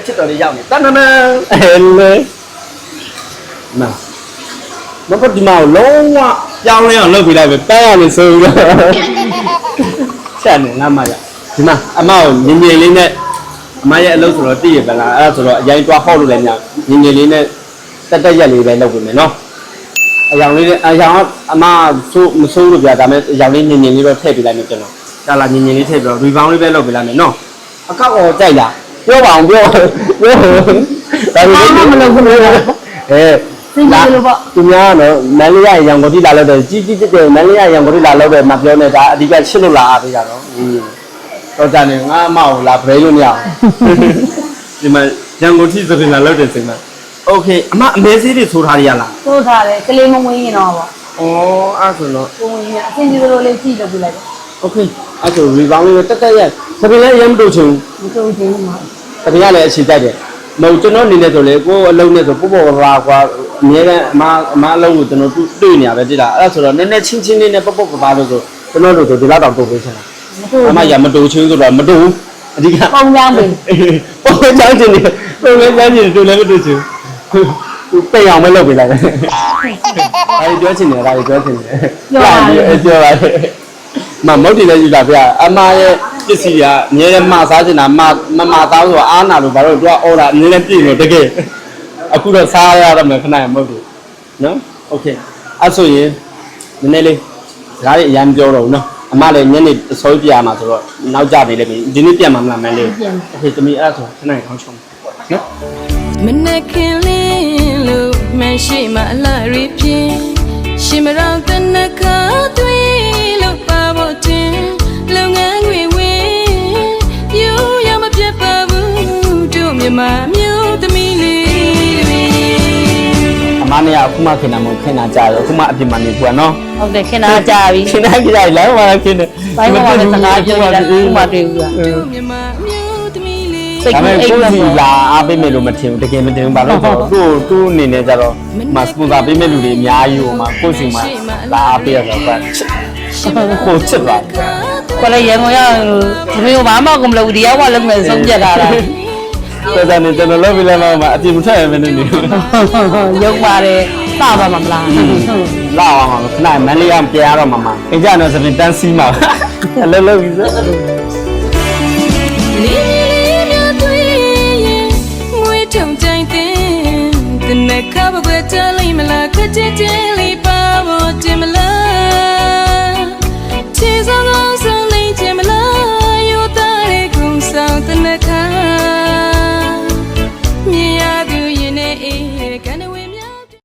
အချစ်တော်လေးရောက်နေတန်တန်အဲလေနာမပတ်ဒီမှာလုံးဝကြောင်းလဲအောင်လုပ်ပြလိုက်ပဲပန်းရမယ်ဆိုပြီးတော့ချက်နေငါမရဒီမှာအမကိုမြင်မြင်လေးနဲ့အမရဲ့အလုပ်ဆိုတော့တည့်ရပလားအဲ့ဒါဆိုတော့အရင်တွားဟောက်လို့လည်းညမြင်မြင်လေးနဲ့တက်တက်ရက်လေးပဲလုပ်ပြမယ်နော်အယောင်လေးနဲ့အယောင်ကအမဆိုးမဆိုးလို့ပြဒါမဲ့အယောင်လေးမြင်မြင်လေးတော့ထည့်ပြလိုက်မယ်ကျွန်တော်ဒါလာမြင်မြင်လေးထည့်ပြီးတော့ rebound လေးပဲလုပ်ပြလိုက်မယ်နော်အကောက်အော်ကြိုက်လား ပြောပါအောင်ပြောပြောဒါပေမဲ့မလုပ်ဘူးအဲ စင်ကြီးလို့ပေါ့ သူများကတော့မန်လေးရရံကိုတိလာလို့တယ်ကြီးကြီးတက်တယ်မန်လေးရရံကိုတိလာလို့တယ်မပြောနေတာအဓိကရှစ်လို့လာအားပေးကြတော့อืมတော့ကြတယ်ငါအမကိုလာဘရိလို့မရအောင်ဒီမှာရံကိုတိသခင်လာလို့တယ်စင်မโอเคအမအမဲစေးတွေဆိုထားရရလား သိုးထားတယ်ကလေးမဝင်းရင်တော့ပေါ့ ဩအဲ့ဆိုတော့ ကိုဝင်ရင်အစင်ကြီးလိုလေးကြည့်လို့ပြလိုက်တယ် โอเคအဲ့ဆို rebound လေးတက်တက်ရ သခင်လည်းရမ်းမတို့ချင်မစိုးချင်းမှာဘူးသခင်ကလည်းအခြေတိုက်တယ်မဟုတ်ကျွန်တော်အနေနဲ့ဆိုလေကိုယ်အလုံးနဲ့ဆိုပို့ပေါ်ပါကွာအများကအမအမအလုံးကိုကျွန်တော်တွေ့နေရပဲတိလားအဲ့ဒါဆိုတော့နည်းနည်းချင်းချင်းလေးနဲ့ပေါ့ပေါ့ပါပါလို့ဆိုကျွန်တော်တို့ဆိုဒီလောက်တော့တိုးပေးချင်တာမစိုးအမရမတူချင်းဆိုတော့မတူဘူးအဓိကပုံကြောင်းပင်ပုံပဲချောင်းချင်းနေပုံပဲချောင်းချင်းတူလည်းမတူချင်းပိတ်အောင်မလုပ်ပေးလိုက်တယ်ဒါကြီးပြောချင်တယ်ဒါကြီးပြောချင်တယ်ပြောပါလေမမုတ်တီလည်းယူလာပြအမရဲ့ ပစ္စည်းတွေကအများကြီးမှားစားချင်တာမှားမမှားသားလို့အားနာလို့ဘာလို့သူက order အများကြီးပြည့်လို့တကယ်အခုတော့စားရတော့မယ်ခဏမဟုတ်ဘူးနော် okay အဲ့ဆိုရင်နည်းနည်းလေးစကားတွေအရင်ပြောတော့ဦးနော်အမလည်းညနေအစောပြရမှာဆိုတော့နောက်ကြနေလိမ့်မယ်ဒီနေ့ပြန်မှာမလားမန်းလေး okay သမီးအဲ့ဒါဆိုခဏခေါင်းချုံနော်မနက်ခင်းလေးလို့မရှိမှအလှရီပြင်းရှင်မတော်တနခါသွေး မနဲ့ကအခုမှခင်တာမဟုတ်ခင်တာကြာရောအခုမှအပြင်မှာနေပွားနော်ဟုတ်တယ်ခင်ဗျာကြာပြီခင်တာကြာလမ်းမှာခင်တယ်ဘိုင်းမှာလည်းစကားပြောနေတာခုမှတွေ့ဘူးလားတို့မြမမျိုးသမီးလေးစိတ်ဒါကူးပေမဲ့အိတ်ကိုလို့စီလာအားပေးမယ်လို့မထင်ဘူးတကယ်မထင်ဘူးဘာလို့လဲဆိုတော့သူ့သူ့အနေနဲ့ကြတော့မစပူဇာပေးမဲ့လူတွေအများကြီးဟိုမှာကိုစီမှာလာအားပေးရတော့ကကိုချစ်ပါကိုလည်းရန်ကုန်ရောက်သမီးကဘာမှကုန်မလုပ်ဒီရောက်မှလုပ်မယ်ဆုံးဖြတ်ထားတာ တော့ကြနေကျွန်တော်လောဘီလမ်းမှာအပြစ်မထွက်ရမနေနေရုပ်ပါတယ်စပါမှာမလားလာအောင်ပါခဏမန်လေးကပြရတော့မှာမှာအင်ကြတော့စပင်တန်းစီးမှာအလုပ်လုပ်ပြီးစနဲ့ကဘွယ်တလေးမလားခက်ချစ်ချင်လေးပါဖို့တင်မလားချစ်ဆောင်ဆောင်လေးချင်မလားယူတာရဲ့ကုံဆောင်တဲ့ခါ